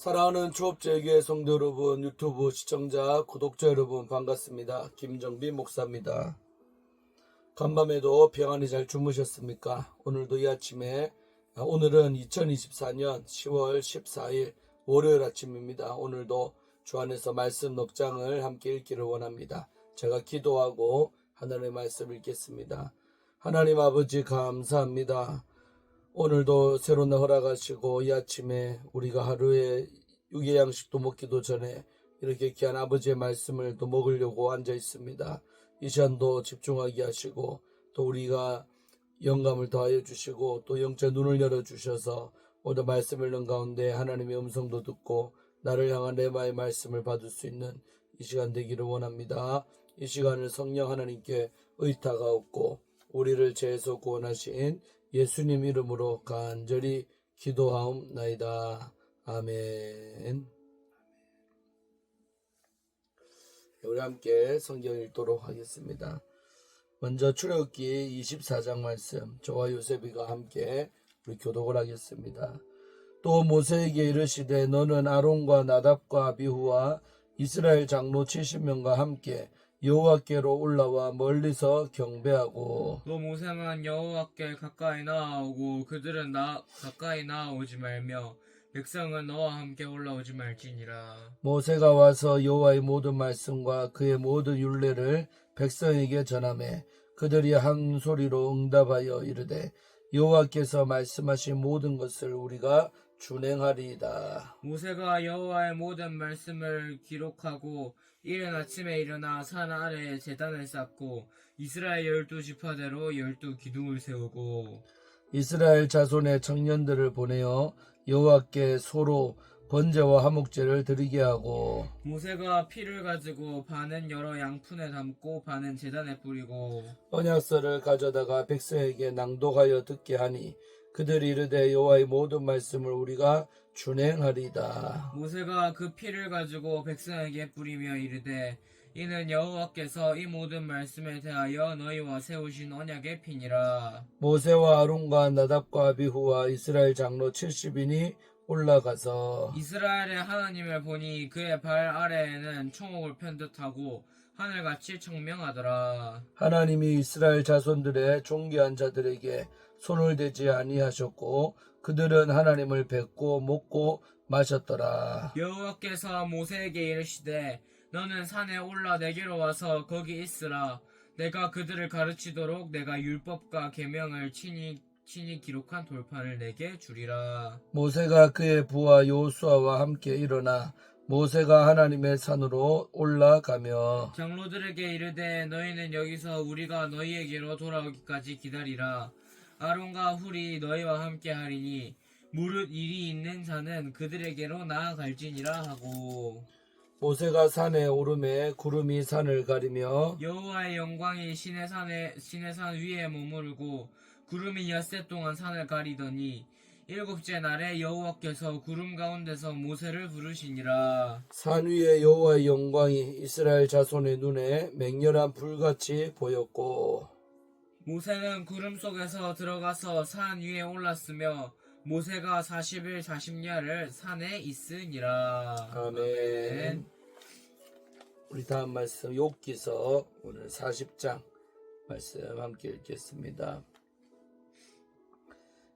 사랑하는 초업제교회 성도 여러분, 유튜브 시청자, 구독자 여러분 반갑습니다. 김정빈 목사입니다. 간밤에도 평안히 잘 주무셨습니까? 오늘도 이 아침에 아, 오늘은 2024년 10월 14일 월요일 아침입니다. 오늘도 주 안에서 말씀 넉장을 함께 읽기를 원합니다. 제가 기도하고 하나님의 말씀 읽겠습니다. 하나님 아버지 감사합니다. 오늘도 새로운 날 허락하시고 이 아침에 우리가 하루에 육의 양식도 먹기도 전에 이렇게 귀한 아버지의 말씀을 또 먹으려고 앉아 있습니다. 이 시간도 집중하게 하시고 또 우리가 영감을 더하여 주시고 또 영적 눈을 열어 주셔서 오늘 말씀 읽는 가운데 하나님의 음성도 듣고 나를 향한 레마의 말씀을 받을 수 있는 이 시간 되기를 원합니다. 이 시간을 성령 하나님께 의탁하옵고 우리를 죄에서 구원하신 예수님 이름으로 간절히 기도하옵나이다. 아멘. 우리 함께 성경 읽도록 하겠습니다. 먼저 출애굽기 24장 말씀 저와 요셉이가 함께 우리 교독을 하겠습니다. 또 모세에게 이르시되 너는 아론과 나답과 아비후와 이스라엘 장로 70명과 함께 여호와께로 올라와 멀리서 경배하고 또 모세는 여호와께 가까이 나아오고 그들은 나 가까이 나아오지 말며 백성은 너와 함께 올라오지 말지니라. 모세가 와서 여호와의 모든 말씀과 그의 모든 율례를 백성에게 전하매 그들이 한 소리로 응답하여 이르되 여호와께서 말씀하신 모든 것을 우리가 준행하리이다. 모세가 여호와의 모든 말씀을 기록하고 이른 아침에 일어나 산 아래에 제단을 쌓고 이스라엘 열두 지파대로 열두 기둥을 세우고 이스라엘 자손의 청년들을 보내어 여호와께 소로 번제와 화목제를 드리게 하고 모세가 피를 가지고 반은 여러 양푼에 담고 반은 제단에 뿌리고 언약서를 가져다가 백성에게 낭독하여 듣게 하니 그들이 이르되 여호와의 모든 말씀을 우리가 준행하리이다. 모세가 그 피를 가지고 백성에게 뿌리며 이르되 이는 여호와께서 이 모든 말씀에 대하여 너희와 세우신 언약의 피니라. 모세와 아론과 나답과 아비후와 이스라엘 장로 70인이 올라가서 이스라엘의 하나님을 보니 그의 발 아래에는 총옥을 편 듯하고 하늘같이 청명하더라. 하나님이 이스라엘 자손들의 존귀한 자들에게 손을 대지 아니하셨고 그들은 하나님을 뵙고 먹고 마셨더라. 여호와께서 모세에게 이르시되 너는 산에 올라 내게로 와서 거기 있으라. 내가 그들을 가르치도록 내가 율법과 계명을 친히 친히 기록한 돌판을 내게 주리라. 모세가 그의 부하 요수아와 함께 일어나 모세가 하나님의 산으로 올라가며 장로들에게 이르되 너희는 여기서 우리가 너희에게로 돌아오기까지 기다리라. 아론과 훌이 너희와 함께 하리니 무릇 일이 있는 자는 그들에게로 나아갈지니라 하고 모세가 산에 오름에 구름이 산을 가리며 여호와의 영광이 신의 산에 신의 산 위에 머무르고 구름이 엿새 동안 산을 가리더니 일곱째 날에 여호와께서 구름 가운데서 모세를 부르시니라. 산 위에 여호와의 영광이 이스라엘 자손의 눈에 맹렬한 불같이 보였고 모세는 구름 속에서 들어가서 산 위에 올랐으며 모세가 40일 40야를 산에 있으니라. 아멘. 우리 다음 말씀 욥기서 오늘 40장 말씀 함께 읽겠습니다.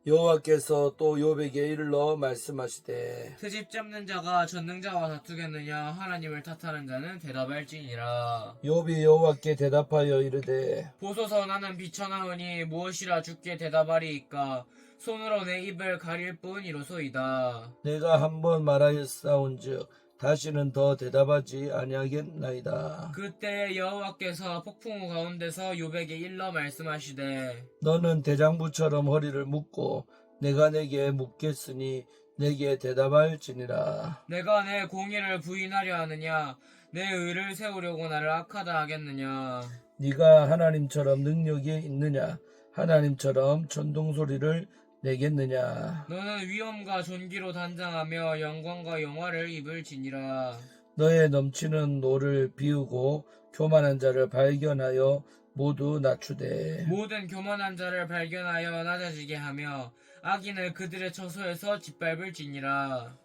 여호와께서 또 욥에게 이르러 말씀하시되 트집 잡는 자가 전능자와 다투겠느냐 하나님을 탓하는 자는 대답할지니라. 욥이 여호와께 대답하여 이르되 보소서 나는 비천하오니 무엇이라 주께 대답하리이까 손으로 내 입을 가릴 뿐 이로소이다. 내가 한 번 말하였사온즉 다시는 더 대답하지 아니하겠나이다. 그때 여호와께서 폭풍우 가운데서 욥에게 일러 말씀하시되 너는 대장부처럼 허리를 묶고 내가 내게 묻겠으니 내게 대답할지니라. 내가 내 공의를 부인하려 하느냐 내 의를 세우려고 나를 악하다 하겠느냐 네가 하나님처럼 능력이 있느냐? 하나님처럼 천둥 소리를 내겠느냐? 너는 위엄과 존귀로 단장하며 영광과 영화를 입을지니라. 너의 넘치는 노를 비우고 교만한 자를 발견하여 모두 낮추되. 모든 교만한 자를 발견하여 낮아지게 하며 악인을 그들의 처소에서 짓밟을지니라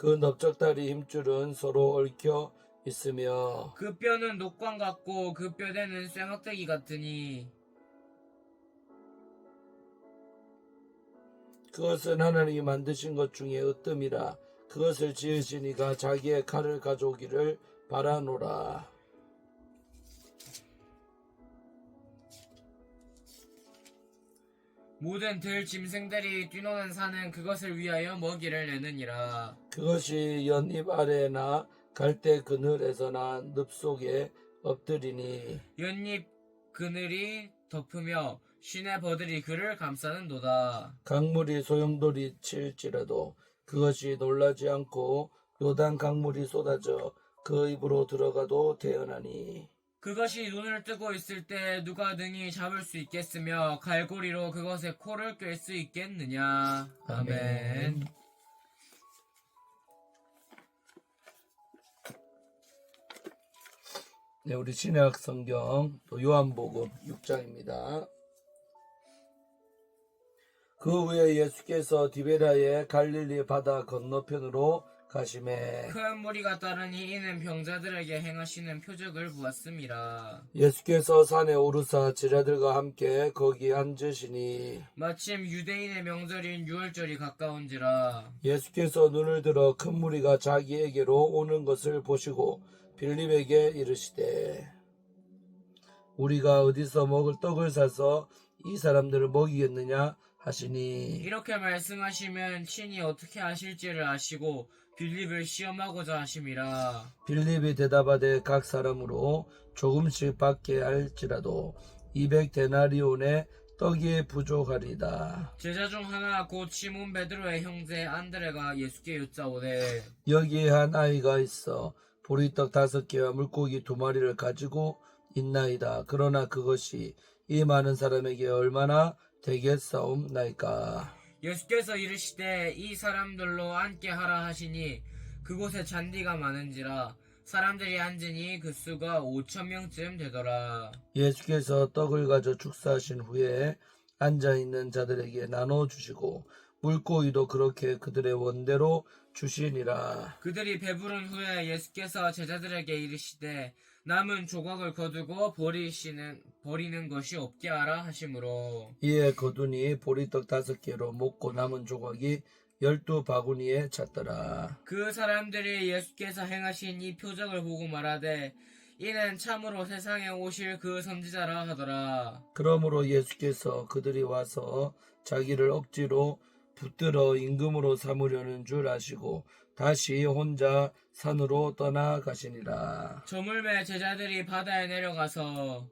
그 넓적다리 힘줄은 서로 얽혀 있으며 그 뼈는 녹광 같고 그 뼈대는 쇠막대기 같으니 그것은 하나님이 만드신 것 중에 으뜸이라 그것을 지으시니가 자기의 칼을 가져오기를 바라노라. 모든 들 짐승들이 뛰노는 산은 그것을 위하여 먹이를 내느니라. 그것이 연잎 아래나 갈대 그늘에서나 늪 속에 엎드리니 연잎 그늘이 덮으며 시내 버들이 그를 감싸는도다. 강물이 소용돌이 칠지라도 그것이 놀라지 않고 요단 강물이 쏟아져 그 입으로 들어가도 대언하니 그것이 눈을 뜨고 있을 때 누가 능히 잡을 수 있겠으며 갈고리로 그것의 코를 꿰 수 있겠느냐. 아멘. 네, 우리 신약 성경 또 요한복음 6장입니다. 그 후에 예수께서 디베라의 갈릴리 바다 건너편으로 가심에 큰 무리가 따르니 이는 병자들에게 행하시는 표적을 보았습니다. 예수께서 산에 오르사 제자들과 함께 거기 앉으시니 마침 유대인의 명절인 유월절이 가까운지라 예수께서 눈을 들어 큰 무리가 자기에게로 오는 것을 보시고 빌립에게 이르시되 우리가 어디서 먹을 떡을 사서 이 사람들을 먹이겠느냐 하시니 이렇게 말씀하시면 친히 어떻게 하실지를 아시고 빌립을 시험하고자 하심이라 빌립이 대답하되 각 사람으로 조금씩 받게 할지라도 200데나리온의 떡이 부족하리다. 제자 중 하나 곧 시몬 베드로의 형제 안드레가 예수께 여짜오되 여기에 한 아이가 있어 보리떡 다섯 개와 물고기 두 마리를 가지고 있나이다. 그러나 그것이 이 많은 사람에게 얼마나 되겠사옵나이까. 예수께서 이르시되 이 사람들로 앉게 하라 하시니 그곳에 잔디가 많은지라 사람들이 앉으니 그 수가 오천 명쯤 되더라 예수께서 떡을 가져 축사하신 후에 앉아 있는 자들에게 나눠 주시고 물고기도 그렇게 그들의 원대로 주시니라. 그들이 배부른 후에 예수께서 제자들에게 이르시되 남은 조각을 거두고 버리시는 버리는 것이 없게 하라 하심으로 이에 거두니 보리떡 다섯 개로 먹고 남은 조각이 열두 바구니에 찼더라. 그 사람들이 예수께서 행하신 이 표적을 보고 말하되 이는 참으로 세상에 오실 그 선지자라 하더라 그러므로 예수께서 그들이 와서 자기를 억지로 붙들어 임금으로 삼으려는 줄 아시고 다시 혼자 산으로 떠나가시니라. 저물매 제자들이 바다에 내려가서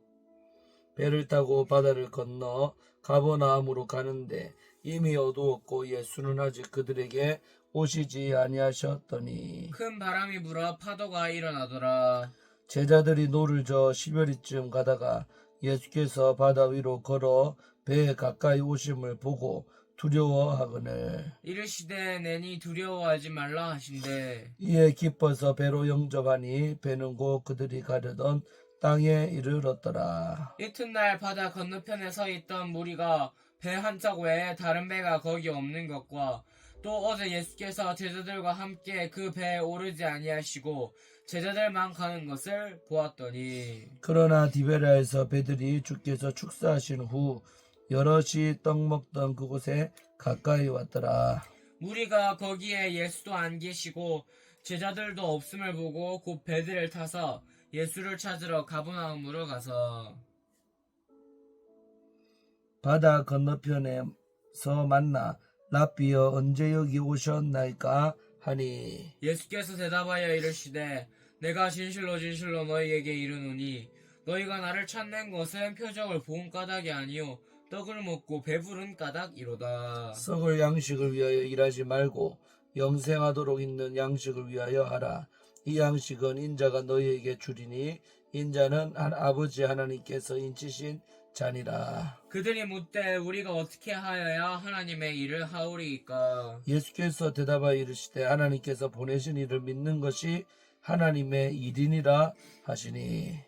배를 타고 바다를 건너 가버나움으로 가는데 이미 어두웠고 예수는 아직 그들에게 오시지 아니하셨더니 큰 바람이 불어 파도가 일어나더라 제자들이 노를 저 십여리쯤 가다가 예수께서 바다 위로 걸어 배에 가까이 오심을 보고 두려워하거늘. 이르시되 내니 두려워하지 말라 하신대 이에 기뻐서 배로 영접하니 배는 곧 그들이 가려던 땅에 이르렀더라. 이튿날 바다 건너편에 서 있던 무리가 배 한 척 외에 다른 배가 거기 없는 것과 또 어제 예수께서 제자들과 함께 그 배에 오르지 아니하시고 제자들만 가는 것을 보았더니. 그러나 디베라에서 배들이 주께서 축사하신 후 여럿이 떡 먹던 그곳에 가까이 왔더라. 무리가 거기에 예수도 안 계시고 제자들도 없음을 보고 곧 배들을 타서 예수를 찾으러 가브나움으로 가서 바다 건너편에서 만나 라비어 언제 여기 오셨나이까 하니 예수께서 대답하여 이르시되 내가 진실로 진실로 너희에게 이르노니 너희가 나를 찾는 것은 표적을 본 까닭이 아니요 떡을 먹고 배부른 까닭 이로다. 썩을 양식을 위하여 일하지 말고 영생하도록 있는 양식을 위하여 하라. 이 양식은 인자가 너희에게 주리니 인자는 한 아버지 하나님께서 인치신 잔이라. 그들이 묻되 우리가 어떻게 하여야 하나님의 일을 하오리이까 예수께서 대답하여 이르시되 하나님께서 보내신 이를 믿는 것이 하나님의 일이니라 하시니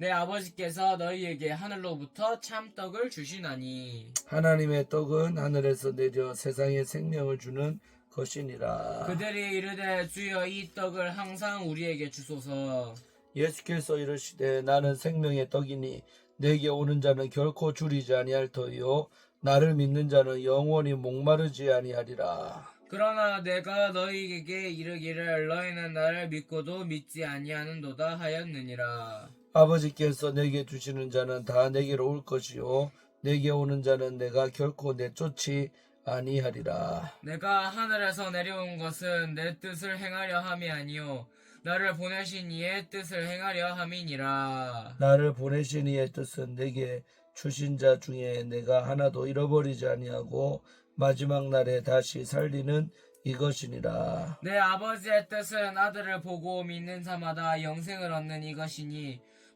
내 아버지께서 너희에게 하늘로부터 참 떡을 주시나니 하나님의 떡은 하늘에서 내려 세상에 생명을 주는 것이니라. 그들이 이르되 주여 이 떡을 항상 우리에게 주소서 예수께서 이르시되 나는 생명의 떡이니 내게 오는 자는 결코 줄이지 아니할 터이요 나를 믿는 자는 영원히 목마르지 아니하리라. 그러나 내가 너희에게 이르기를 너희는 나를 믿고도 믿지 아니하는도다 하였느니라 아버지께서 내게 주시는 자는 다 내게로 올 것이요 내게 오는 자는 내가 결코 내쫓지 아니하리라. 내가 하늘에서 내려온 것은 내 뜻을 행하려 함이 아니요 나를 보내신 이의 뜻을 행하려 함이니라 나를 보내신 이의 뜻은 내게 주신 자 중에 내가 하나도 잃어버리지 아니하고 마지막 날에 다시 살리는 이것이니라. 내 아버지의 뜻은 아들을 보고 믿는 자마다 영생을 얻는 이것이니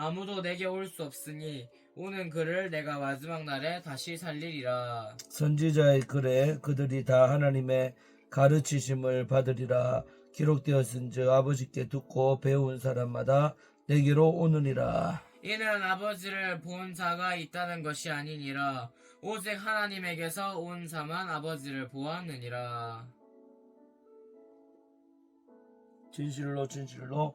아무도 내게 올 수 없으니 오는 그를 내가 마지막 날에 다시 살리리라. 선지자의 글에 그들이 다 하나님의 가르치심을 받으리라 기록되었은즉 아버지께 듣고 배운 사람마다 내게로 오느니라. 이는 아버지를 본 자가 있다는 것이 아니니라. 오직 하나님에게서 온 자만 아버지를 보았느니라. 진실로 진실로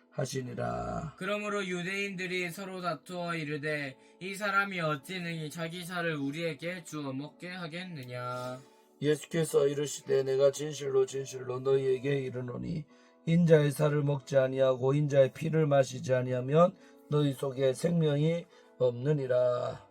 하시니라. 그러므로 유대인들이 서로 다투어 이르되 이 사람이 어찌 능히 자기 살을 우리에게 주어 먹게 하겠느냐? 예수께서 이르시되 내가 진실로 진실로 너희에게 이르노니 인자의 살을 먹지 아니하고 인자의 피를 마시지 아니하면 너희 속에 생명이 없느니라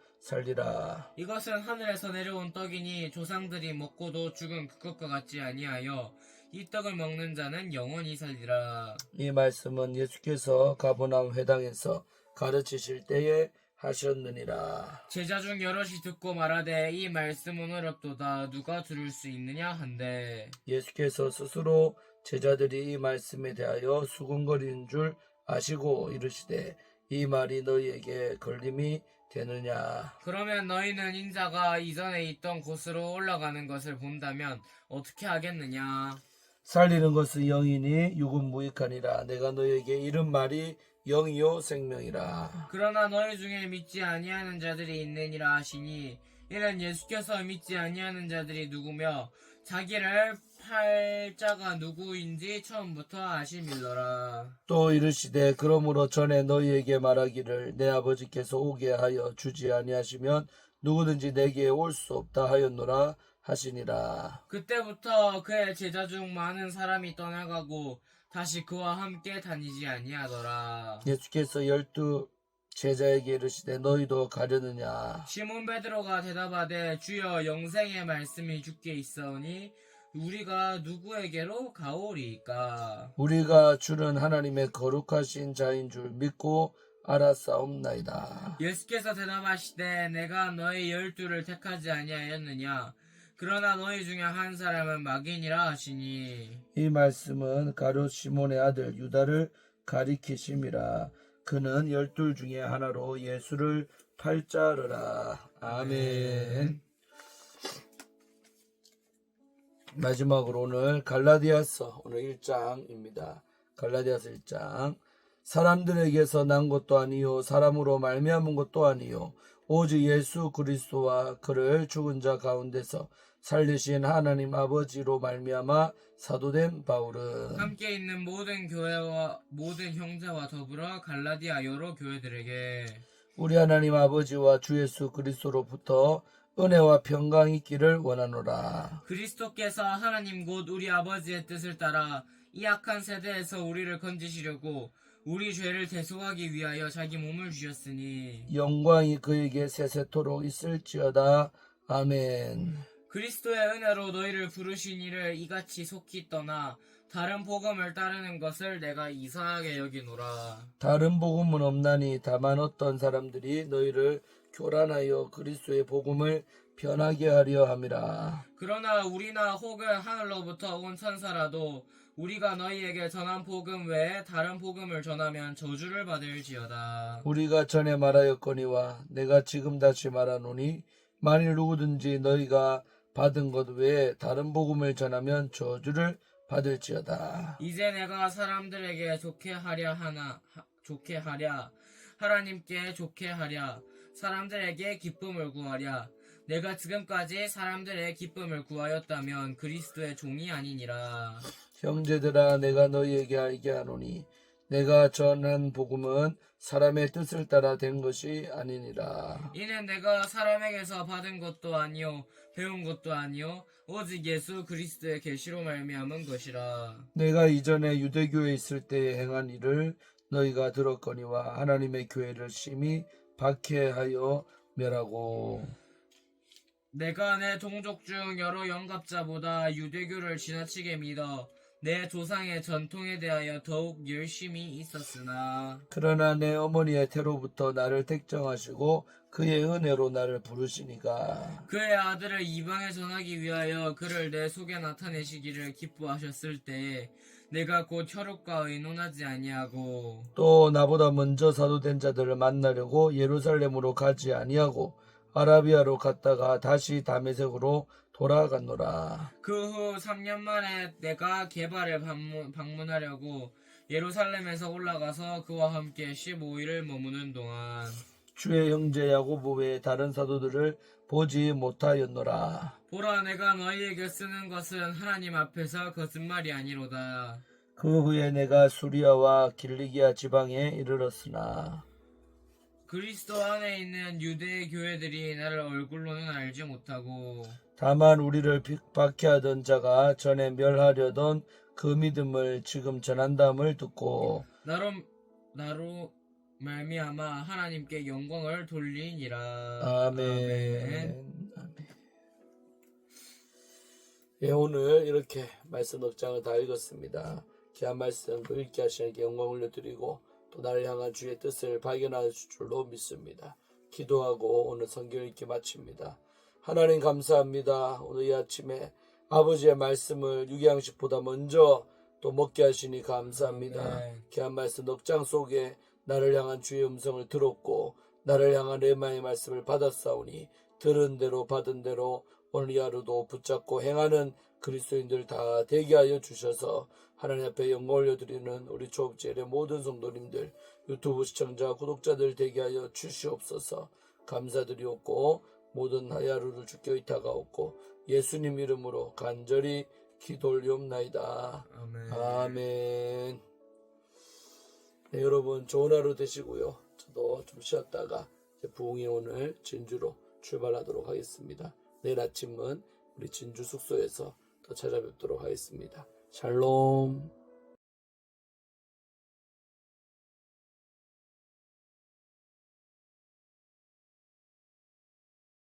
살리라. 이것은 하늘에서 내려온 떡이니 조상들이 먹고도 죽은 그것과 같지 아니하여 이 떡을 먹는 자는 영원히 살리라. 이 말씀은 예수께서 가보나움 회당에서 가르치실 때에 하셨느니라. 제자 중 여럿이 듣고 말하되 이 말씀은 어렵도다. 누가 들을 수 있느냐 한데. 예수께서 스스로 제자들이 이 말씀에 대하여 수군거리는 줄 아시고 이르시되 이 말이 너희에게 걸림이 되느냐? 그러면 너희는 인자가 이전에 있던 곳으로 올라가는 것을 본다면 어떻게 하겠느냐? 살리는 것은 영이니 육은 무익하니라. 내가 너희에게 이른 말이 영이요 생명이라. 그러나 너희 중에 믿지 아니하는 자들이 있느니라 하시니 이는 예수께서 믿지 아니하는 자들이 누구며 자기를 팔 자가 누구인지 처음부터 아심일러라 또 이르시되 그러므로 전에 너희에게 말하기를 내 아버지께서 오게 하여 주지 아니하시면 누구든지 내게 올 수 없다 하였노라 하시니라. 그때부터 그의 제자 중 많은 사람이 떠나가고 다시 그와 함께 다니지 아니하더라. 예수께서 열두 제자에게 이르시되 너희도 가려느냐 시몬 베드로가 대답하되 주여 영생의 말씀이 주께 있사오니 우리가 누구에게로 가오리이까 우리가 주는 하나님의 거룩하신 자인 줄 믿고 알았사옵나이다. 예수께서 대답하시되 내가 너희 열두를 택하지 아니하였느냐 그러나 너희 중에 한 사람은 마귀니라 하시니 이 말씀은 가룟 시몬의 아들 유다를 가리키심이라. 그는 열둘 중에 하나로 예수를 팔자르라. 아멘. 마지막으로 오늘 갈라디아서 오늘 1장입니다. 갈라디아서 1장. 사람들에게서 난 것도 아니요 사람으로 말미암은 것도 아니요 오직 예수 그리스도와 그를 죽은 자 가운데서 살리신 하나님 아버지로 말미암아 사도된 바울은 함께 있는 모든 교회와 모든 형제와 더불어 갈라디아 여러 교회들에게 우리 하나님 아버지와 주 예수 그리스도로부터 은혜와 평강이 있기를 원하노라. 그리스도께서 하나님 곧 우리 아버지의 뜻을 따라 이 악한 세대에서 우리를 건지시려고 우리 죄를 대속하기 위하여 자기 몸을 주셨으니 영광이 그에게 세세토록 있을지어다. 아멘. 그리스도의 은혜로 너희를 부르신 이를 이같이 속히 떠나 다른 복음을 따르는 것을 내가 이상하게 여기노라. 다른 복음은 없나니 다만 어떤 사람들이 너희를 교란하여 그리스도의 복음을 변하게 하려 함이라. 그러나 우리나 혹은 하늘로부터 온 천사라도 우리가 너희에게 전한 복음 외에 다른 복음을 전하면 저주를 받을지어다. 우리가 전에 말하였거니와 내가 지금 다시 말하노니 만일 누구든지 너희가 받은 것 외에 다른 복음을 전하면 저주를 받을지어다. 이제 내가 사람들에게 좋게 하려 하나 하- 좋게 하랴 하나님께 좋게 하랴 사람들에게 기쁨을 구하랴. 내가 지금까지 사람들의 기쁨을 구하였다면 그리스도의 종이 아니니라. 형제들아 내가 너희에게 알게 하노니 내가 전한 복음은 사람의 뜻을 따라 된 것이 아니니라. 이는 내가 사람에게서 받은 것도 아니요 배운 것도 아니요 오직 예수 그리스도의 계시로 말미암은 것이라. 내가 이전에 유대교에 있을 때에 행한 일을 너희가 들었거니와 하나님의 교회를 심히 박해하여 멸하고. 내가 내 동족 중 여러 영갑자보다 유대교를 지나치게 믿어 내 조상의 전통에 대하여 더욱 열심히 있었으나 그러나 내 어머니의 태로부터 나를 택정하시고 그의 은혜로 나를 부르시니가. 그의 아들을 이방에 전하기 위하여 그를 내 속에 나타내시기를 기뻐하셨을 때에 내가 곧 혈육과 의논하지 아니하고 또 나보다 먼저 사도된 자들을 만나려고 예루살렘으로 가지 아니하고 아라비아로 갔다가 다시 다메섹으로 돌아갔노라. 그 후 3년 만에 내가 개발을 방문, 방문하려고 예루살렘에서 올라가서 그와 함께 15일을 머무는 동안 주의 형제 야고보 외에 다른 사도들을 보지 못하였노라. 보라 내가 너희에게 쓰는 것은 하나님 앞에서 거짓말이 아니로다. 그 후에 내가 수리아와 길리기아 지방에 이르렀으나 그리스도 안에 있는 유대 교회들이 나를 얼굴로는 알지 못하고 다만 우리를 핍박해하던 자가 전에 멸하려던 그 믿음을 지금 전한다음을 듣고 나로 나로 말미암아 하나님께 영광을 돌리니라. 아멘. 아멘. 예, 오늘 이렇게 말씀 넉장을 다 읽었습니다. 귀한 말씀 그 읽게 하시는게 영광 올려드리고 또 나를 향한 주의 뜻을 발견할 줄로 믿습니다. 기도하고 오늘 성경 읽기 마칩니다. 하나님 감사합니다. 오늘 이 아침에 아버지의 말씀을 유기양식보다 먼저 또 먹게 하시니 감사합니다. 아멘. 귀한 말씀 넉장 속에 나를 향한 주의 음성을 들었고 나를 향한 레마의 말씀을 받았사오니 들은 대로 받은 대로 오늘 이 하루도 붙잡고 행하는 그리스도인들 다 되게 하여 주셔서 하나님 앞에 영광 올려드리는 우리 초업제의 모든 성도님들 유튜브 시청자 구독자들 되게 하여 주시옵소서 감사드리옵고 모든 하루를 주께 의탁하옵고 예수님 이름으로 간절히 기도 올리옵나이다 아멘. 아멘. 네, 여러분 좋은 하루 되시고요. 저도 좀 쉬었다가 부흥이 오늘 진주로 출발하도록 하겠습니다. 내일 아침은 우리 진주 숙소에서 또 찾아뵙도록 하겠습니다. 샬롬.